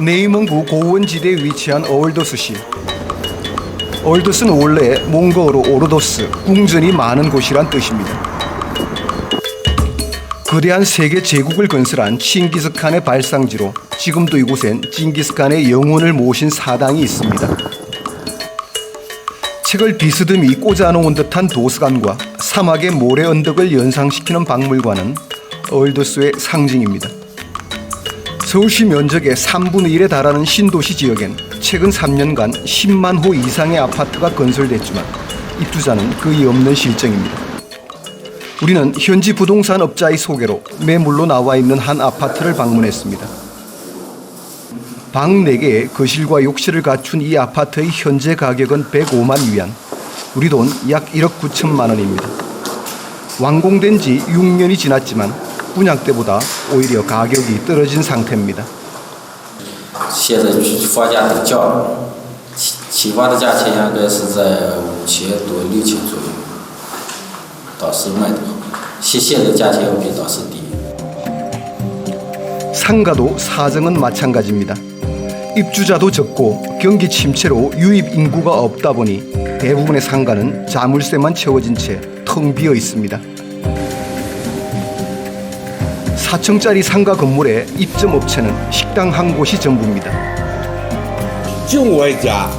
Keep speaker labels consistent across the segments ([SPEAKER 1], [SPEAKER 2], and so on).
[SPEAKER 1] 내이멍구 고원지대에 위치한 어울도스시. 어울도스는 원래 몽고어로 오르도스, 궁전이 많은 곳이란 뜻입니다. 거대한 세계 제국을 건설한 칭기스칸의 발상지로 지금도 이곳엔 칭기스칸의 영혼을 모신 사당이 있습니다. 책을 비스듬히 꽂아놓은 듯한 도서관과 사막의 모래 언덕을 연상시키는 박물관은 얼더스의 상징입니다. 서울시 면적의 3분의 1에 달하는 신도시 지역엔 최근 3년간 10만 호 이상의 아파트가 건설됐지만 입주자는 거의 없는 실정입니다. 우리는 현지 부동산 업자의 소개로 매물로 나와 있는 한 아파트를 방문했습니다. 방 4개에 거실과 욕실을 갖춘 이 아파트의 현재 가격은 105만 위안, 우리 돈 약 1억 9천만 원입니다. 완공된 지 6년이 지났지만 분양 때보다 오히려 가격이 떨어진 상태입니다.
[SPEAKER 2] 现在房价都降了，起起房的价钱应该是在五千多六千左右，当时卖的好，现现在价钱要比当时低。
[SPEAKER 1] 상가도 사정은 마찬가지입니다. 입주자도 적고 경기 침체로 유입 인구가 없다 보니 대부분의 상가는 자물쇠만 채워진 채 텅 비어 있습니다. 4층짜리 상가 건물의 입점 업체는 식당 한 곳이 전부입니다.
[SPEAKER 3] 就我一家，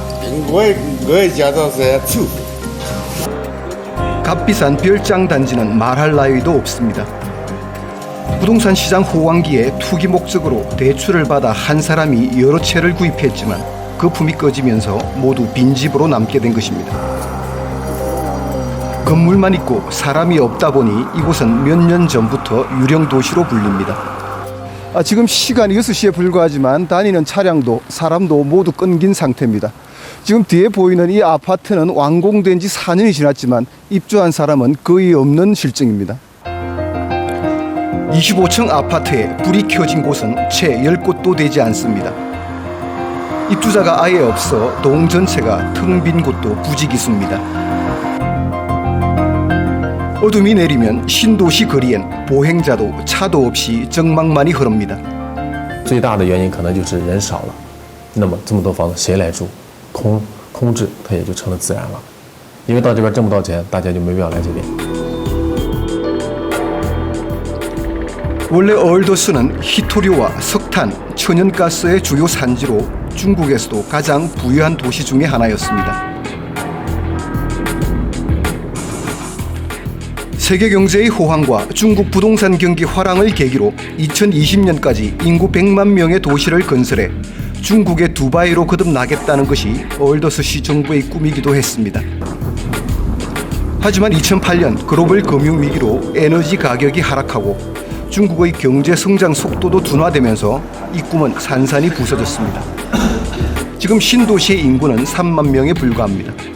[SPEAKER 3] 我我一家倒是凑合。
[SPEAKER 1] 값비싼 별장 단지는 말할 나위도 없습니다. 부동산 시장 호황기에 투기 목적으로 대출을 받아 한 사람이 여러 채를 구입했지만 그 품이 꺼지면서 모두 빈집으로 남게 된 것입니다. 건물만 있고 사람이 없다 보니 이곳은 몇 년 전부터 유령 도시로 불립니다. 아, 지금 시간이 6시에 불과하지만 다니는 차량도 사람도 모두 끊긴 상태입니다. 지금 뒤에 보이는 이 아파트는 완공된 지 4년이 지났지만 입주한 사람은 거의 없는 실정입니다. 25층 아파트에 불이 켜진 곳은 채 10곳도 되지 않습니다. 입주자가 아예 없어 동 전체가 텅 빈 곳도 부지기수입니다. 어둠이 내리면 신도시 거리엔 보행자도 차도 없이 정막만이 흐릅니다.
[SPEAKER 4] 最大的原因可能就是人少了，那么这么多房子谁来住？空空置，它也就成了自然了。因为到这边挣不到钱，大家就没必要来这边。
[SPEAKER 1] 원래 얼더스는 히토류와 석탄, 천연가스의 주요 산지로 중국에서도 가장 부유한 도시 중의 하나였습니다. 세계 경제의 호황과 중국 부동산 경기 화랑을 계기로 2020년까지 인구 100만 명의 도시를 건설해 중국의 두바이로 거듭나겠다는 것이 얼더스시 정부의 꿈이기도 했습니다. 하지만 2008년 글로벌 금융 위기로 에너지 가격이 하락하고 중국의 경제 성장 속도도 둔화되면서 이 꿈은 산산이 부서졌습니다. 지금 신도시의 인구는 3만 명에 불과합니다.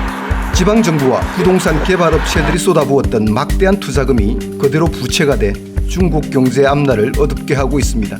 [SPEAKER 1] 지방 정부와 부동산 개발 업체들이 쏟아부었던 막대한 투자금이 그대로 부채가 돼 중국 경제의 앞날을 어둡게 하고 있습니다.